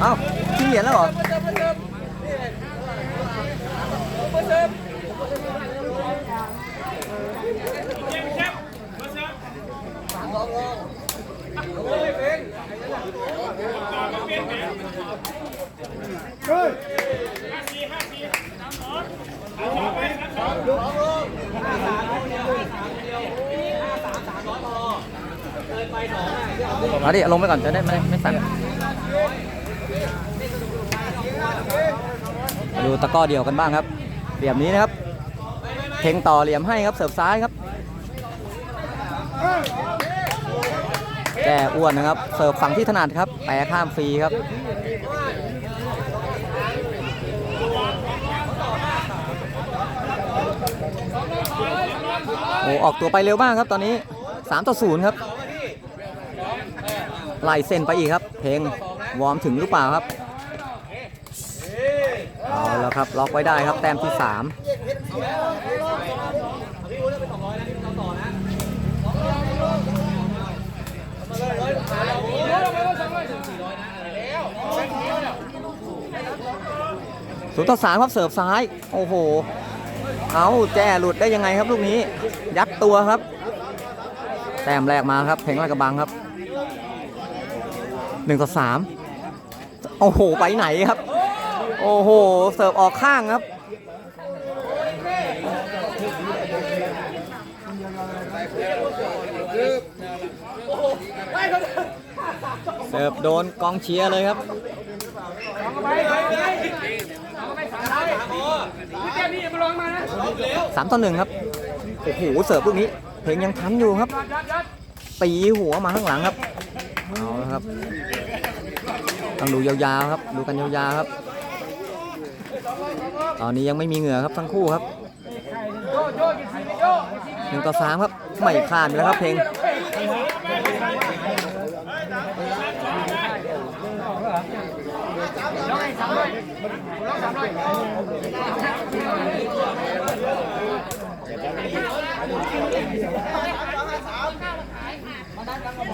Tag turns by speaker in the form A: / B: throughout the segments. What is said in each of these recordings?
A: เอ้าที่เหรียญแล้วเหรอเอาดิเอาลงไปก่อนจะได้ไม่ไม่สั่น มาดูตะก้อเดียวกันบ้างครับ เหลี่ยมนี้นะครับเทงต่อเหลี่ยมให้ครับเสิร์ฟซ้ายครับแจ้อ้วนนะครับ เสิร์ฟฝั่งที่ถนัดครับแปรข้ามฟรีครับโอ้ออกตัวไปเร็วมากครับตอนนี้ 3 ต่อ 0 ครับไล่เส้นไปอีกครับ เพลงวอร์มถึงหรือเปล่าครับ เอาแล้วครับล็อกไว้ได้ครับแต้มที่3ศูนย์ต่อสามครับเสิร์ฟซ้าย โอ้โห เอาแจหลุดได้ยังไงครับลูกนี้ ยัดตัวครับ แต้มแรกมาครับ เพลงลากระบังครับหนึ่งต่อสามโอ้โห ไปไหนครับ โอ้โห เสิร์ฟออกข้างครับ เสิร์ฟโดนกองเชียร์เลยครับสามต่อหนึ่งครับ โอ้โห เสิร์ฟลูกนี้ เพลงยังทันอยู่ครับ ตีหัวมาข้างหลังครับ เอาละครับต้องดูยาวๆครับ ดูกันยาวๆครับ ตอนนี้ยังไม่มีเหงื่อครับทั้งคู่ครับหนึ่งต่อสามครับไม่พลาดเลยครับเพลง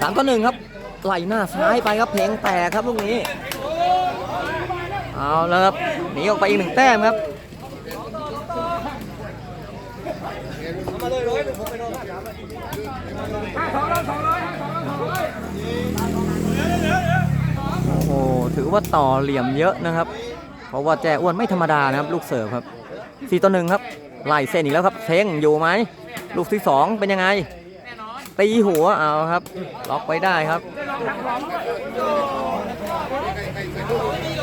A: สามต่อหนึ่งครับไหลหน้าซ้ายไปครับเพลงแตกครับลูกนี้ เอาแล้วครับหนีออกไปอีกหนึ่งแต้มครับโอ้โหถือว่าต่อเหลี่ยมเยอะนะครับ เพราะว่าแจอ้วนไม่ธรรมดานะครับ ลูกเสิร์ฟครับสี่ต่อหนึ่งครับไล่เส้นอีกแล้วครับเช้งอยู่ไหมลูกที่สองเป็นยังไงตีหัวเอาครับ ล็อกไว้ได้ครับ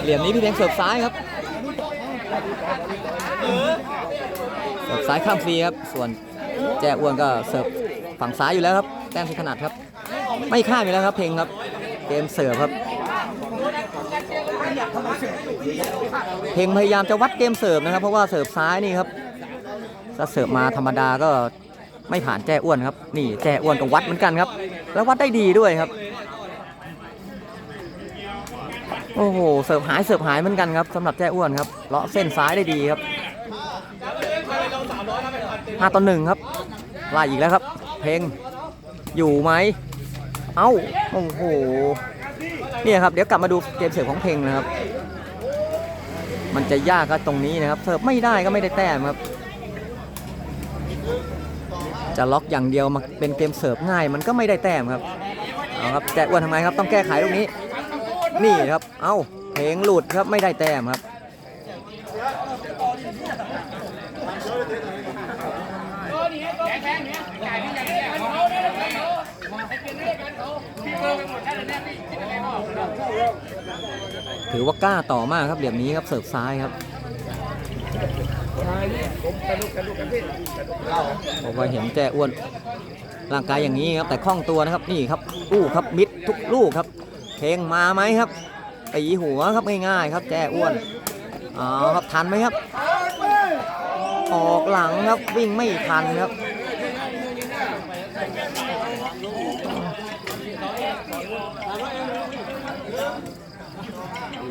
A: เหลี่ยมนี้พี่เพียงเสิร์ฟซ้ายครับเสิร์ฟซ้ายข้ามฟรีครับ ส่วนแจ้อ้วนก็เสิร์ฟฝั่งซ้ายอยู่แล้วครับ แต้มที่ขนาดครับ ไม่ข้ามอยู่แล้วครับ เพลงครับ เกมเสิร์ฟครับ เพลงพยายามจะวัดเกมเสิร์ฟนะครับ เพราะว่าเสิร์ฟซ้ายนี่ครับถ้าเสิร์ฟมาธรรมดาก็ไม่ผ่านแจ้อ้วนครับ นี่แจ้อ้วนก็วัดเหมือนกันครับ แล้ววัดได้ดีด้วยครับ โอ้โห เสิร์ฟหายเสิร์ฟหายเหมือนกันครับสำหรับแจ้อ้วนครับ เลาะเส้นซ้ายได้ดีครับห้าต่อหนึ่งครับไล่อีกแล้วครับ เพลงอยู่ไหม เอ้า โอ้โห เนี่ยครับเดี๋ยวกลับมาดูเกมเสิร์ฟของเพลงนะครับ มันจะยากก็ตรงนี้นะครับ เสิร์ฟไม่ได้ก็ไม่ได้แต้มครับ จะล็อกอย่างเดียวมาเป็นเกมเสิร์ฟง่าย มันก็ไม่ได้แต้มครับ เอาครับแจ็คอ้วนทำไงครับต้องแก้ไขตรงนี้ นี่ครับ เอ้าเพลงหลุดครับไม่ได้แต้มครับถือว่ากล้าต่อมากครับเหลี่ยมนี้ครับเสิร์ฟซ้ายครับผมว่าเห็นแจ้อ้วนร่างกายอย่างนี้ครับแต่คล่องตัวนะครับนี่ครับอู้ครับมิดทุกลูกครับ เพลงมาไหมครับตีหัวครับง่ายๆครับแจ้อ้วนอ๋อครับทันไหมครับ ออกหลังครับวิ่งไม่ทันครับ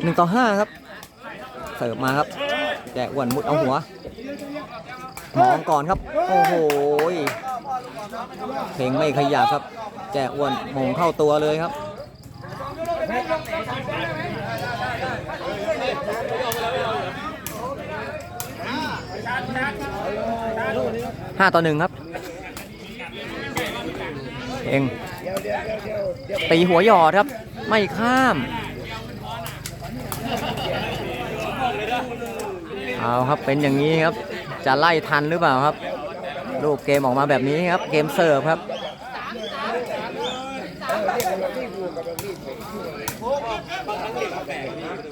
A: หนึ่งต่อห้าครับ เสิร์ฟมาครับแจกอ้วนมุดเอาหัว มองก่อนครับ โอ้โหเพลงไม่ขยับครับ แจกอ้วนมงเข้าตัวเลยครับ ห้าต่อหนึ่งครับ เองตีหัวหยอดครับ ไม่ข้าม เอาครับเป็นอย่างนี้ครับ จะไล่ทันหรือเปล่าครับ ลูกเกมออกมาแบบนี้ครับ เกมเสิร์ฟครับ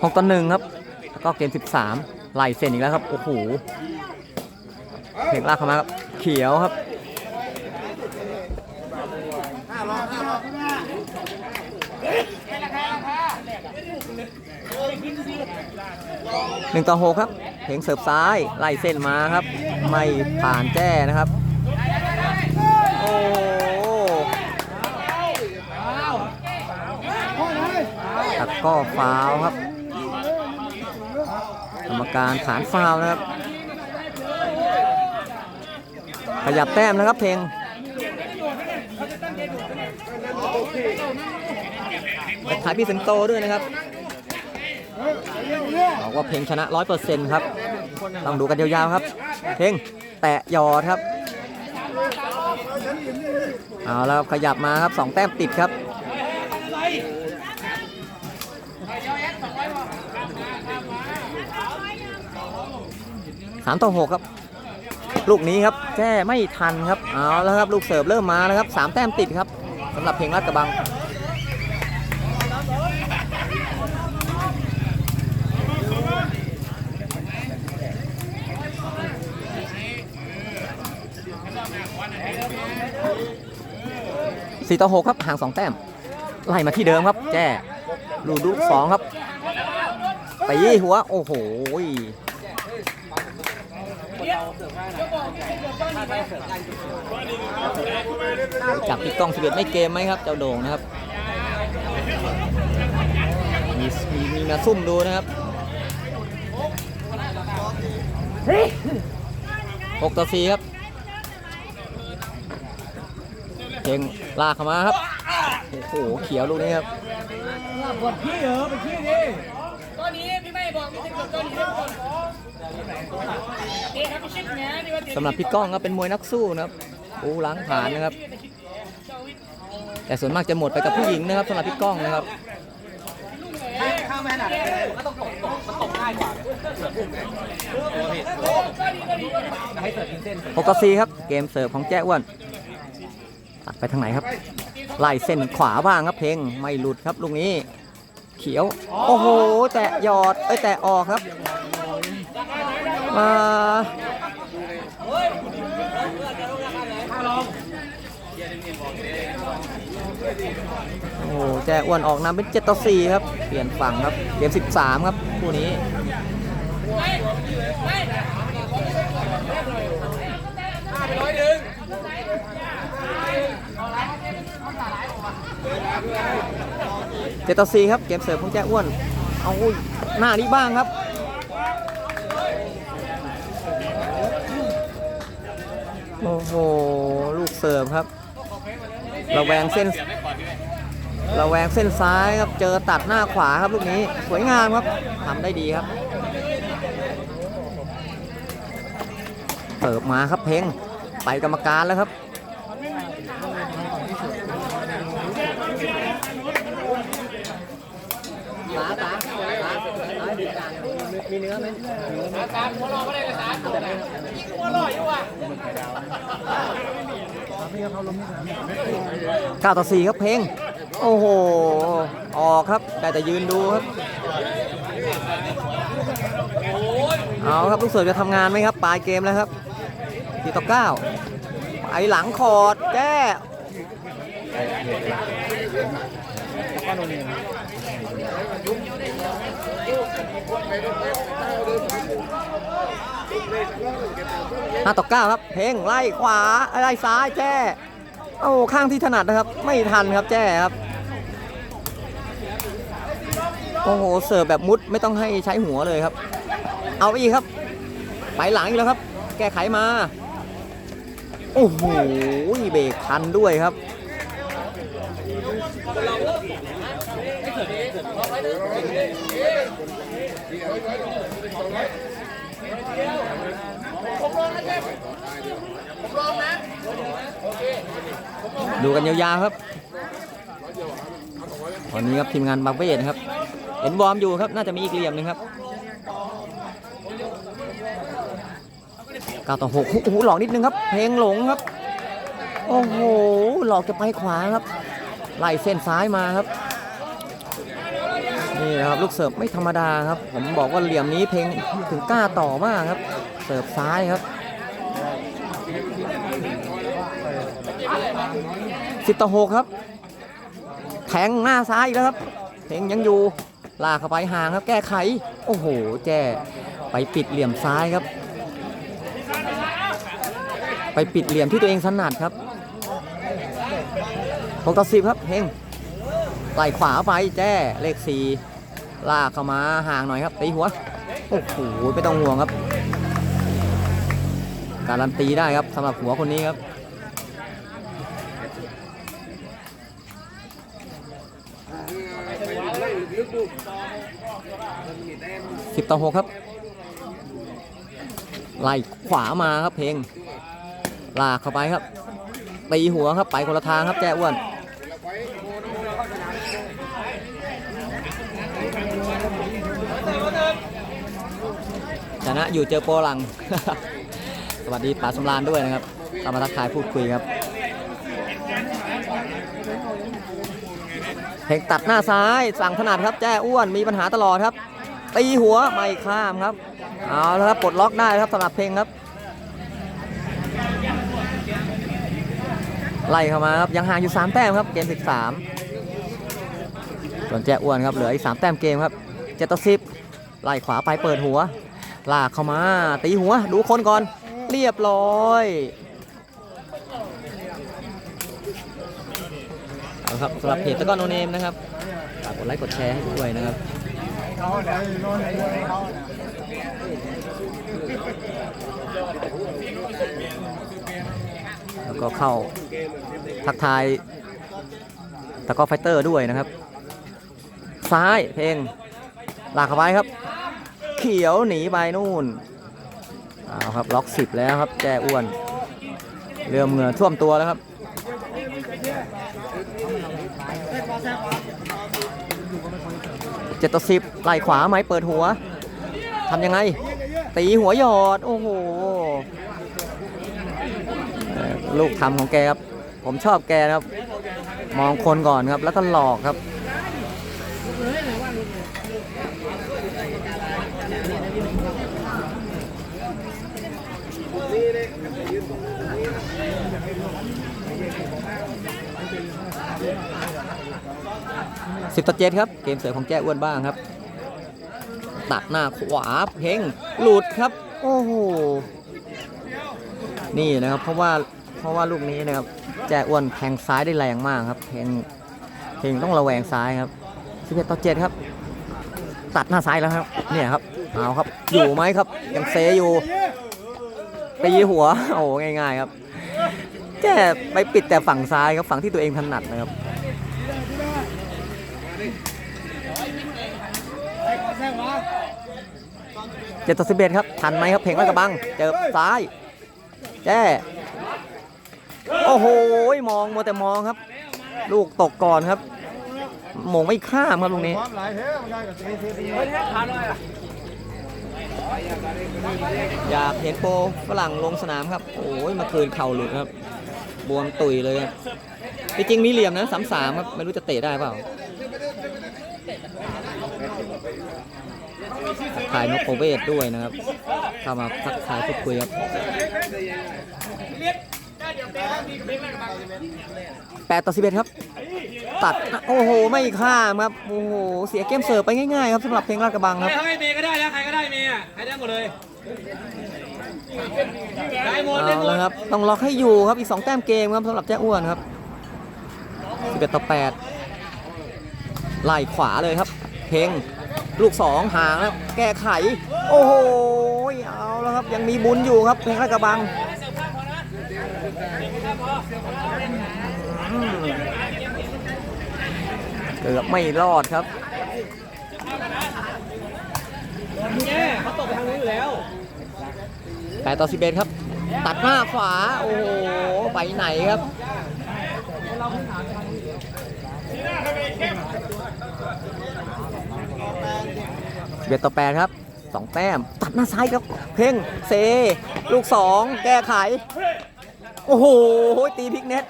A: หกต่อหนึ่งครับ แล้วก็เกม13ไล่เส้นอีกแล้วครับ โอ้โหเพลงลากเข้ามาครับ เขียวครับหนึ่งต่อหกครับเพลงเสิร์ฟซ้ายไล่เส้นมาครับ ไม่ผ่านแจ้นะครับ โอ้ตัดก็ฟาวครับ รมการฐานฟาวนะครับ ขยับแต้มนะครับเพลงไปถ่ายพี่สิงโตด้วยนะครับบอกว่าเพลงชนะ100%ครับ ต้องดูกันยาวๆครับ เพลงแตะยอดครับ เอาแล้วขยับมาครับ2แต้มติดครับามต่อหกครับ ลูกนี้ครับแก้ไม่ทันครับเอาแล้วครับลูกเสิร์ฟเริ่มมาแล้วครับสามแต้มติดครับสำหรับเพลงรัดกระบังสี่ต่อหกครับห่างสองแต้มไล่มาที่เดิมครับ แจ้ลูกลูสองครับตีหัว โอ้โห จับพี่กล้องสิบเอ็ดไม่เกมไหมครับ เจ้าโด่งนะครับ มีมีมีมาซุ่มดูนะครับหกต่อสี่ครับเพลงลากเข้ามาครับ โอ้โห เขียวลูกนี้ครับ
B: ตอนนี้พี่ไม่บอกไม่ถึงตอนนี้ไม่บอกเอ๊ะครับพี่ชิดนะนี่ว่า
A: สำหรับพี่ก้องครับเป็นมวยนักสู้นะครับปูล้างผ่านนะครับ แต่ส่วนมากจะหมดไปกับผู้หญิงนะครับสำหรับพี่ก้องนะครับหกต่อสี่ครับเกมเสิร์ฟของแจ้อ้วนตัดไปทางไหนครับไล่เส้นขวาบ้างครับเพลงไม่หลุดครับลูกนี้ เขียว โอ้โห แตะหยอดเอ้ยแตะออกครับ มาโอ้โหแจอ้วนออกนำเป็น7ต่อ4ครับ เปลี่ยนฝั่งครับ เกม 13 ครับ คู่นี้ จ็ดต่อสี่ครับเกมเสิร์ฟของแจ้อ้วน เอาอุยหน้านี้บ้างครับโอ้โหลูกเสิร์ฟครับระแวงเส้นระแวงเส้นซ้ายครับเจอตัดหน้าขวาครับลูกนี้สวยงามครับทำได้ดีครับเสิร์ฟมาครับเพ่งไปกรรมการแล้วครับ ตาตาตามีเนื้อไหม
B: สามหัวรอก็ได้เลยสามหัวรออยู่อะ
A: เก้าต่อสี่ครับเพลง โอ้โห ออกครับได้แต่ยืนดูครับ เอาครับลูกเสือจะทำงานไหมครับ ปลายเกมแล้วครับสี่ต่อเก้าไปหลังคอร์ดแก้ ห้าต่อเก้าครับ เพลงไล่ขวาไล่ซ้ายแจ้โอ้ข้างที่ถนัดนะครับ ไม่ทันครับแจ้ครับ โอ้โห เสิร์ฟแบบมุดไม่ต้องให้ใช้หัวเลยครับ เอาอีกครับ ไปหลังอีกแล้วครับ แก้ไขมา โอ้โห เบรกทันด้วยครับ ดูกันยาวๆครับตอนนี้ครับทีมงานบาเบ้นครับ เห็นวอร์มอยู่ครับน่าจะมีอีกเหลี่ยมหนึงครับ9ต่อ6โอ้โหหลอกนิดนึงครับ เพลงหลงครับ โอ้โห หลอกจะไปขวาครับ ไล่เส้นซ้ายมาครับ นี่นะครับลูกเสิร์ฟไม่ธรรมดาครับ ผมบอกว่าเหลี่ยมนี้เพลงถึงกล้าต่อมากครับ เสิร์ฟซ้ายครับสิบต่อหกครับ แทงหน้าซ้ายอีกแล้วครับ เพลงยังอยู่ลากเข้าไปห่างครับ แก้ไข โอ้โห แจ้ไปปิดเหลี่ยมซ้ายครับ ไปปิดเหลี่ยมที่ตัวเองถนัดครับหกต่อสิบครับเพลง ไหลขวาไปแจ้เลขสี่ลากเข้ามาห่างหน่อยครับตีหัวโอ้โหไม่ต้องห่วงครับ การันตีได้ครับสำหรับหัวคนนี้ครับสิบต่อหกครับ ไล่ขวามาครับเพลงลากเข้าไปครับตีหัวครับไปคนละทางครับแจ้อ้วน นะอยู่เจอโปรลัง สวัสดีป๋าสำรานด้วยนะครับตามมาทักทายพูดคุยครับเพลงตัดหน้าซ้ายสั่งถนัดครับแจ้อ้วนมีปัญหาตลอดครับตีหัวไม่ข้ามครับเอาแล้วครับปลดล็อกได้ครับสำหรับเพลงครับ ไล่เข้ามาครับยังห่างอยู่ 3 แต้มครับเกม 13 ส่วนแจ้อ้วนครับเหลืออีก 3 แต้มเกมครับเจ็ดต่อสิบไล่ขวาไปเปิดหัว ลากเข้ามา ตีหัว ดูคนก่อน เรียบร้อยเอาละครับสำหรับเพจตะก้อนโนเนมนะครับฝากกดไลค์กดแชร์ให้ด้วยนะครับแล้วก็เข้าทักทายตะก้อไฟเตอร์ด้วยนะครับ ซ้ายเพลงลากเข้าไปครับ เขียวหนีไปนู่นเอาครับล็อกสิบแล้วครับแจอ้วนเรือมเหงื่อท่วมตัวแล้วครับเจ็ดต่อสิบไล่ขวาไหมเปิดหัวทำยังไง ตีหัวหยอด โอ้โหลูกทำของแกครับ ผมชอบแกครับ มองคนก่อนครับแล้วก็หลอกครับ สิบต่อเจ็ดครับ เกมเสิร์ฟของแจ้อ้วนบ้างครับ ตัดหน้าขวาเพ่งหลุดครับ โอ้โห นี่นะครับ เพราะว่าเพราะว่าลูกนี้นะครับ แจ้อ้วนแทงซ้ายได้แรงมากครับเพ่งเพ่งต้องระแวงซ้ายครับสิบเอ็ดต่อเจ็ดครับ ตัดหน้าซ้ายแล้วครับ เนี่ยครับ เอาครับ อยู่ไหมครับ ยังเซอยู่ตีหัว โอ้ง่ายๆครับแจ้ไปปิดแต่ฝั่งซ้ายครับฝั่งที่ตัวเองถนัดนะครับ เจ็ดต่อสิบเอ็ดครับ ทันไหมครับ เพลงลาดกระบัง เจอซ้าย แจ้ โอ้โห มองมัวแต่มองครับ ลูกตกก่อนครับหมงไม่ข้ามครับลูกนี้อยากเห็นโปรฝรั่งลงสนามครับ โอ้ยมาคืนเข่าหลุดครับ บวมตุยเลยครับจริงมีเหลี่ยมนะสามสามครับ ไม่รู้จะเตะได้เปล่า ทักทายนกโปเวศด้วยนะครับ เข้ามาทักทายพูดคุยครับแปดต่อสิบเอ็ดครับ ตัดนะโอ้โหไม่ข้ามครับโอ้โหเสียเกมเสิร์ฟไปง่ายๆครับสำหรับเพลงลาดกระบังครับ
C: ถ้าไม่เมย์ก็ได้นะใครก็ได้เมย์อะใครได้หมดเลยได้หมดได้
A: เอา
C: หมด
A: ละครับต้องล็อกให้อยู่ครับอีก2แต้มเกมครับสำหรับแจ้อ้วนครับ11ต่อ8ไล่ขวาเลยครับ เพลง ลูก2หางแล้วแก้ไข โอ้โหเอาแล้วครับยังมีบุญอยู่ครับเพลงกระบังอืมเกือบไม่รอดครับ
C: เนี่เขาตกไปทางนู้นอยู่แล้ว
A: 8ต่อ11ครับ ตัดหน้าขวา โอ้โห ไปไหนครับ เบียดต่อแปดครับสองแต้ม ตัดหน้าซ้ายครับ เพ่งเซ ลูกสองแก้ไข โอ้โห ตีพลิกเน็ต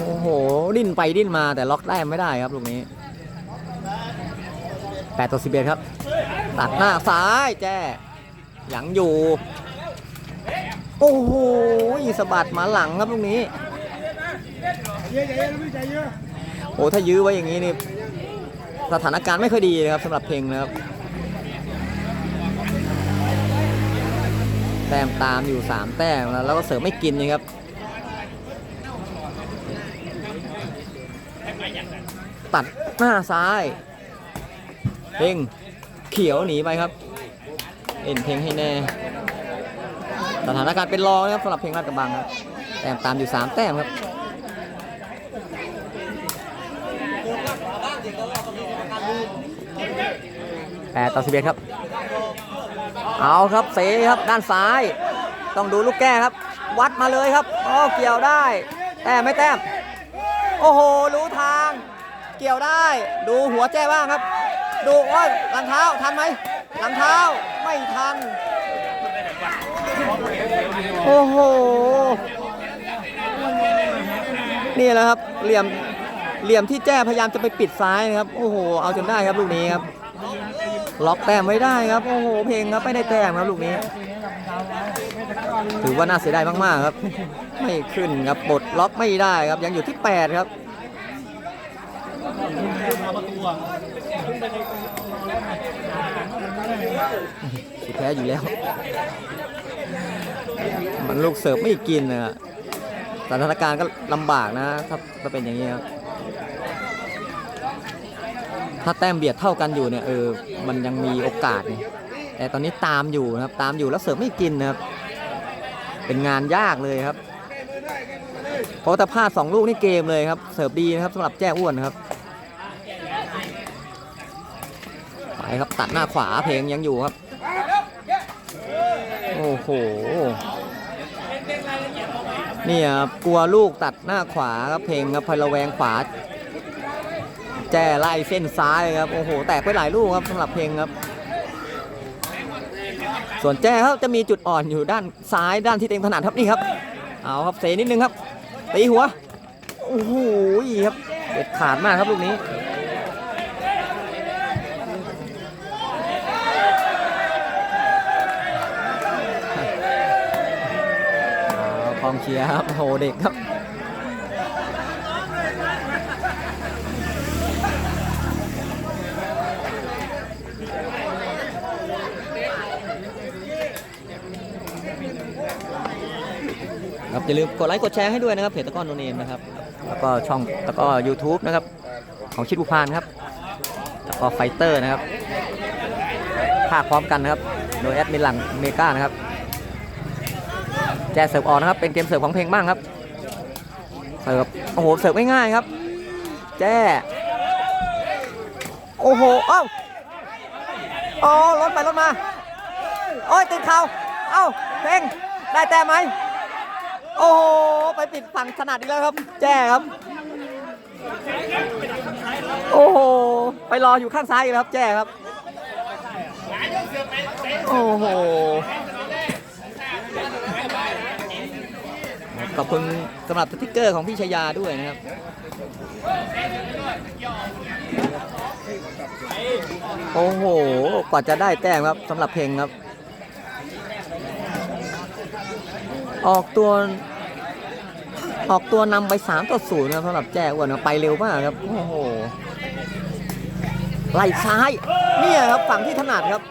A: โอ้โห ดิ้นไปดิ้นมาแต่ล็อกได้ไม่ได้ครับลูกนี้8ต่อ11 ครับ ตัดหน้าซ้ายแจ้ยังอยู่ โอ้โหสะบัดมาหลังครับลูกนี้โอ้ถ้ายื้อไว้อย่างนี้นี่สถานการณ์ไม่ค่อยดีเลยครับสำหรับเพลงนะครับแต้มตามอยู่ 3 แต้มแล้วแล้วก็เสริมไม่กินนะครับตัดหน้าซ้ายเพลงเขียวหนีไปครับ เอ็นเพลงให้แน่ สถานการณ์เป็นรองนะครับสำหรับเพลงราดกระบังครับแต้มตามอยู่ 3 แต้มครับแปดต่อสิบเอ็ดครับ เอาครับเสครับด้านซ้าย ต้องดูลูกแก้ครับ วัดมาเลยครับอ๋อเกี่ยวได้ แต้มไม่แต้ม โอ้โห รู้ทาง เกี่ยวได้ ดูหัวแจ้บ้างครับ ดูว่าหลังเท้าทันไหมหลังเท้าไม่ทัน โอ้โห นี่แหละครับ เหลี่ยม เหลี่ยมที่แจ้พยายามจะไปปิดซ้ายนะครับ โอ้โห เอาจนได้ครับลูกนี้ครับ ล็อกแต้มไว้ได้ครับ โอ้โห เพลงครับไม่ได้แต้มครับลูกนี้ ถือว่าน่าเสียดายมากๆครับ ไม่ขึ้นครับปลดล็อกไม่ได้ครับ ยังอยู่ที่ 8 ครับแพ้อยู่แล้ว มันลูกเสิร์ฟไม่กินนะสถานการณ์ก็ลำบากนะ ถ้าถ้าเป็นอย่างนี้ครับถ้าแต้มเบียดเท่ากันอยู่เนี่ยเออมันยังมีโอกาสไงแต่ตอนนี้ตามอยู่นะครับตามอยู่แล้วเสิร์ฟไม่กินนะครับ เป็นงานยากเลยครับเพราะถ้าพลาดสองลูกนี่เกมเลยครับเสิร์ฟดีนะครับสำหรับแจ้อ้วนครับไปครับตัดหน้าขวาเพลงยังอยู่ครับ โอ้โหเนี่ยครับกลัวลูกตัดหน้าขวาครับเพลงครับพลระแวงขวา แจ้ไล่เส้นซ้ายครับ โอ้โห แตกไปหลายลูกครับสำหรับเพลงครับ ส่วนแจ้เขาจะมีจุดอ่อนอยู่ด้านซ้ายด้านที่เต็งถนัดครับนี่ครับ เอาครับเซนิดนึงครับตีหัว โอ้โหครับเด็ดขาดมากครับลูกนี้ เอากองเชียร์ครับโหเด็กครับครับอย่าลืมกดไลค์กดแชร์ให้ด้วยนะครับเพจตะกร้อนโนเนมนะครับ แล้วก็ช่องตะก้อ YouTube นะครับ ของชิดบุพานครับแล้วก็ไฟเตอร์นะครับภาคพร้อมกันนะครับ โดยแอดมินหลังเมกานะครับ แจเสิร์ฟออกนะครับ เป็นเกมเสิร์ฟของเพลงบ้างครับ เสิร์ฟ โอ้โห เสิร์ฟง่ายๆครับ แจ้โอ้โห เอ้าอ๋อรถไปรถมา โอ้ยติดเข่า เอ้า เพลง ได้แต้มไหม โอ้โห ไปปิดฝั่งถนัดอีกแล้วครับ แจ้ครับ โอ้โห ไปรออยู่ข้างซ้ายอีกแล้วครับ แจ้ครับ โอ้โห ขอบคุณสำหรับสติ๊กเกอร์ของพี่ชายาด้วยนะครับโอ้โหกว่าจะได้แต้มครับสำหรับเพลงครับ ออกตัว ออกตัวนำไป3ต่อ0นะครับสำหรับแจ้อ้วนไปเร็วมากครับ โอ้โห ไหล่ซ้ายเนี่ยครับฝั่งที่ถนัดครับ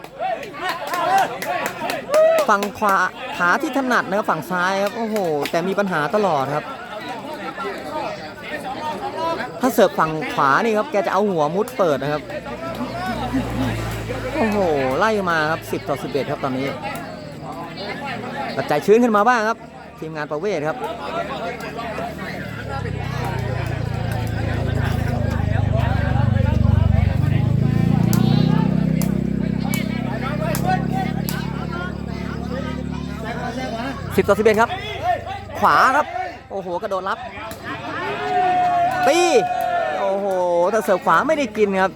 A: ฝั่งขวาขาที่ถนัดนะครับฝั่งซ้ายครับโอ้โห แต่มีปัญหาตลอดครับ ถ้าเสิร์ฟฝั่งขวานี่ครับแกจะเอาหัวมุดเปิดนะครับ โอ้โห ไล่มาครับ 10 ต่อ 11 ครับตอนนี้ปัจจัยชื้นขึ้นมาบ้างครับ ทีมงานประเวศครับ สิบต่อสิบเอ็ดครับ ขวาครับ โอ้โห กระโดดรับ ตี โอ้โห แต่เสิร์ฟขวาไม่ได้กินครับ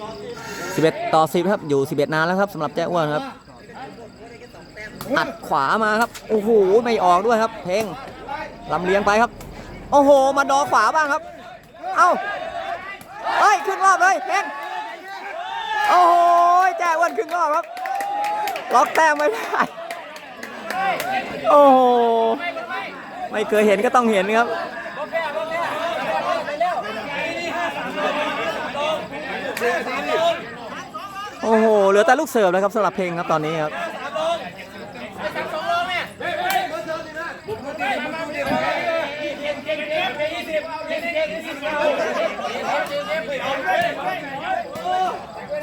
A: 11 ต่อ 10 ครับอยู่ 11 นานแล้วครับสำหรับแจ้อ้วนครับอัดขวามาครับโอ้โหไม่ออกด้วยครับ เพลงลำเลียงไปครับ โอ้โห มาดอขวาบ้างครับ เอ้าเฮ้ยขึ้นรอบเลยเพลงโอ้โหแจ้อ้วนขึ้นรอบครับ ล็อกแต้มไม่ได้โอ้โหไม่เคยเห็นก็ต้องเห็นครับ โอ้โห เหลือแต่ลูกเสิร์ฟเลยครับสำหรับเพลงครับตอนนี้ครับ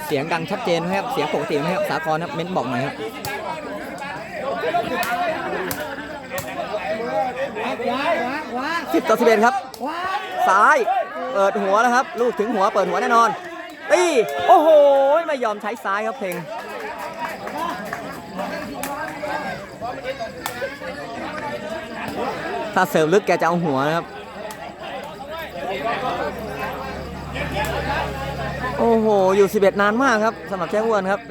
A: เสียงดังชัดเจนไหมครับ เสียงปกติไหมครับ สากรครับ เม้นบอกหน่อยครับสิบต่อสิบเอ็ดครับ ซ้าย เปิดหัวแล้วครับ ลูกถึงหัว เปิดหัวแน่นอน ตี โอ้โห ไม่ยอมใช้ซ้ายครับเพลงถ้าเสิร์ฟลึกแกจะเอาหัวนะครับ โอ้โห อยู่ 11 นานมากครับสำหรับแจ้อ้วนครับ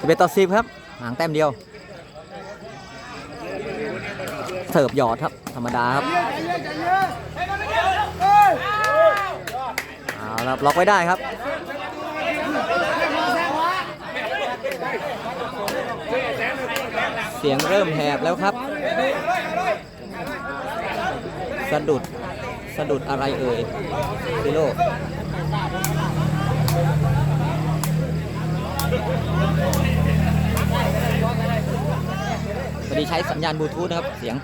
A: 11 ต่อ 10 ครับ ห่างแต้มเดียว เสิร์ฟหยอดครับ ธรรมดาครับเอาละครับล็อกไว้ได้ครับเสียงเริ่มแหบแล้วครับ สะดุด สะดุดอะไรเอ่ยซิโร่ พอดีใช้สัญญาณบลูทูธนะครับ เสียง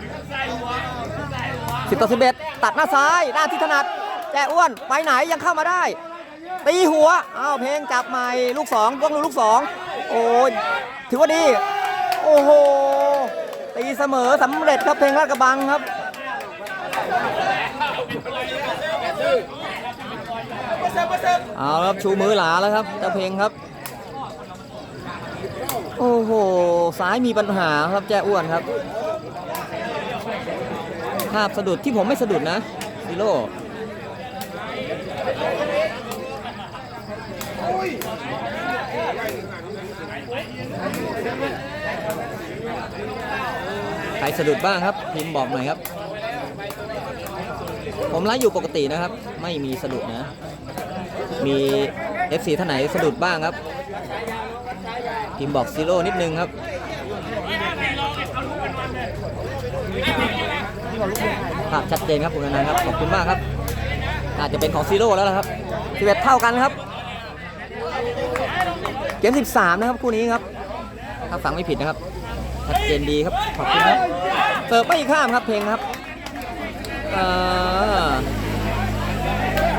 A: 10ต่อ11ตัดหน้าซ้ายหน้าที่ถนัดแจ้อ้วนไปไหนยังเข้ามาได้ ตีหัวอ้าวเพลงจับใหม่ลูก2ต้องลูก2โอ้ยถือว่าดี โอ้โหตีเสมอสำเร็จครับเพลงลาดกระบังครับเอาครับชูมือหลาแล้วครับเจ้าเพลงครับ โอ้โหซ้ายมีปัญหาครับแจ้อ้วนครับ ภาพสะดุดที่ผมไม่สะดุดนะซิโร่ใครสะดุดบ้างครับ พิมพ์บอกหน่อยครับ ผมไลฟ์อยู่ปกตินะครับ ไม่มีสะดุดนะ มี FC ท่านไหนสะดุดบ้างครับ พิมพ์บอกซีโร่นิดนึงครับภาพชัดเจนครับคุณนายครับ ขอบคุณมากครับ อาจจะเป็นของซีโร่แล้วละครับ11เท่ากันครับ เกม 13 นะครับคู่นี้ครับ ถ้าฟังไม่ผิดนะครับชัดเจนดีครับ ขอบคุณครับเสิร์ฟไม่ข้ามครับเพลงครับ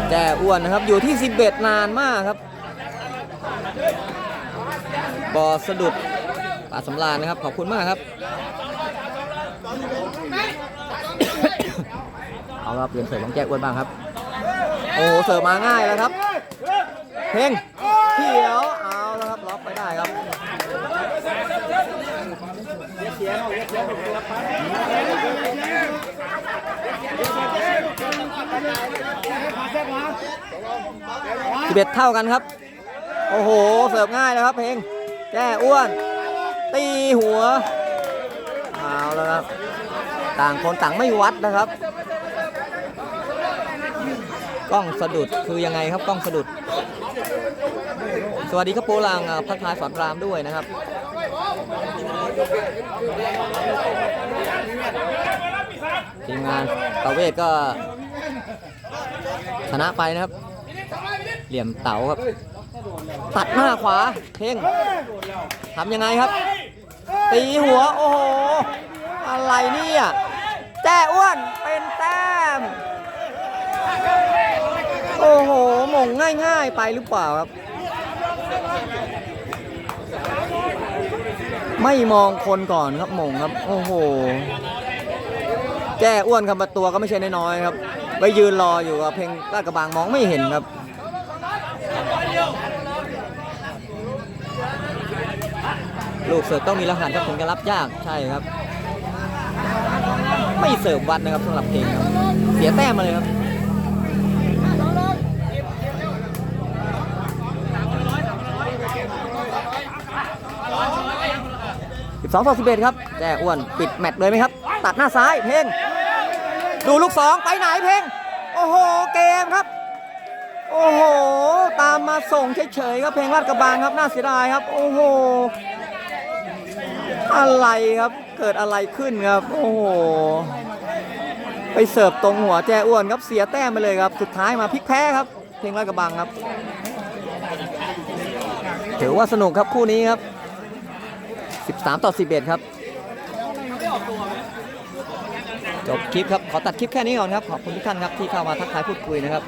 A: แจ้อ้วนนะครับอยู่ที่ 11 นานมากครับ บอสะดุดปาสำราญนะครับ ขอบคุณมากครับ เอาละครับเปลี่ยนเสิร์ฟของแจ้อ้วนบ้างครับ โอ้โหเสิร์ฟมาง่ายแล้วครับ เพลงเขียว เอาแล้วครับล็อกไปได้ครับสิบเอ็ดเท่ากันครับ โอ้โห เสิร์ฟง่ายแล้วครับเพลงแจ้อ้วน ตีหัว เอาแล้วครับ ต่างคนต่างไม่วัดนะครับ กล้องสะดุดคือยังไงครับกล้องสะดุด สวัสดีครับโปลังพักทายสอนรามด้วยนะครับทีมงานตะเวทก็ชนะไปนะครับ เหลี่ยมเต๋าครับ ตัดหน้าขวาเพ่งทำยังไงครับ ตีหัวโอ้โห อะไรเนี่ยแจ้อ้วนวนเป็นแต้ม โอ้โหหม่งง่าย ๆ ไปหรือเปล่าครับ ไม่มองคนก่อนครับหม่งครับ โอ้โห แจ้อ้วนครับประตัวก็ไม่ใช่น้อยๆครับ ไปยืนรออยู่กับเพลงลาดกระบังมองไม่เห็นครับ ลูกเสิร์ฟต้องมีรหัสครับถึงจะรับยากใช่ครับ ไม่เสิร์ฟวัดนะครับสำหรับเพลงครับ เสียแต้มมาเลยครับ12ต่อ11ครับแจ้อ้วนปิดแมตช์เลยไหมครับ ตัดหน้าซ้ายเพลงดูลูกสองไปไหนเพลงโอ้โหเกมครับ โอ้โห ตามมาส่งเฉยๆครับเพลงลาดกระบังครับน่าเสียดายครับ โอ้โห อะไรครับ เกิดอะไรขึ้นครับ โอ้โห ไปเสิร์ฟตรงหัวแจอ้วนครับ เสียแต้มไปเลยครับ สุดท้ายมาพลิกแพ้ครับ เพลงลากระบังครับ ถือว่าสนุกครับคู่นี้ครับ 13 ต่อ 11 ครับ จบคลิปครับ ขอตัดคลิปแค่นี้ก่อนครับ ขอบคุณทุกท่านครับที่เข้ามาทักทายพูดคุยนะครับ